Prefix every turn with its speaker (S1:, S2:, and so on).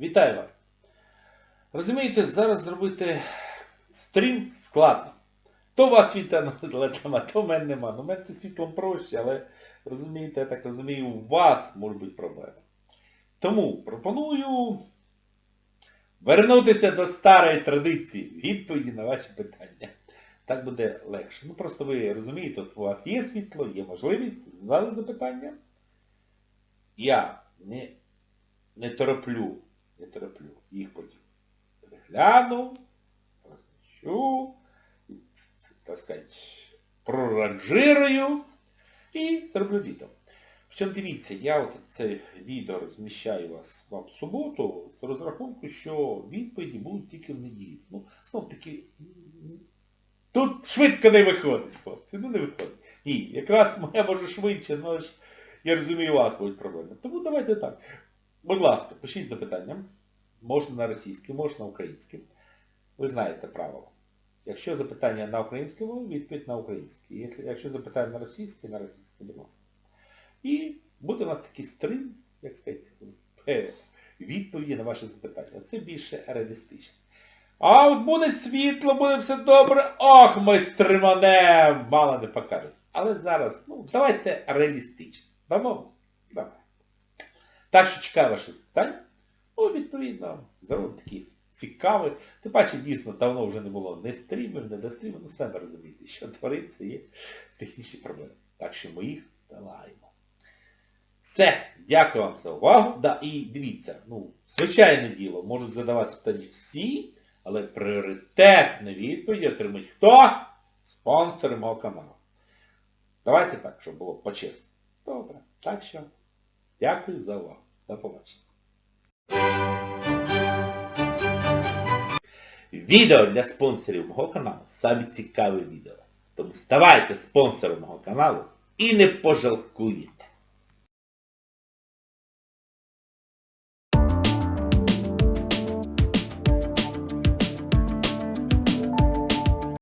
S1: Вітаю вас! Розумієте, зараз зробити стрім складно. То у вас світла нема, то в мене нема. Ну, в мене світлом проще, але розумієте, я так розумію, у вас можуть бути проблеми. Тому пропоную вернутися до старої традиції відповіді на ваші питання. Так буде легше. Ну просто ви розумієте, от у вас є світло, є можливість, задали запитання. Я не, не тороплю, не тороплю. Їх потім перегляну, розміщу, так сказати, проранжирую і зроблю відео. Причому дивіться, я от це відео розміщаю вас вам в суботу з розрахунку, що відповіді будуть тільки в неділю. Ну, знов таки, тут швидко не виходить, хлопці, ну не виходить. Ні, якраз моя може швидше, але ж я розумію, у вас будуть проблеми. Тому давайте так. Будь ласка, пишіть запитання. Можна на російській, можна на українській. Ви знаєте правила. Якщо запитання на українській мові, відповідь на українській. Якщо- запитання на російській, на російській, будь ласка. І буде у нас такий стрим, як сказати, е, відповіді на ваші запитання. Це більше реалістично. А от буде світло, буде все добре. Ох, ми стриманем! Мало не покажеться. Але зараз, ну, давайте реалістично. Дамо? Давай. Так що чекаю ваші запитання. Ну, відповідно, зробимо такі цікаві. Тим паче, дійсно, давно вже не було не стрімів, не до стрімів, ну самі розумієте, що твориться, є технічні проблеми. Так що ми їх здолаємо. Все, дякую вам за увагу. Да, і дивіться, ну, звичайне діло, можуть задавати питання всі, але пріоритетні відповіді отримують хто? Спонсори мого каналу. Давайте так, щоб було почесно. Добре. Так що, дякую за увагу. До побачення. Відео для спонсорів мого каналу самі цікаві відео. Тому ставайте спонсором мого каналу і не пожалкуєте.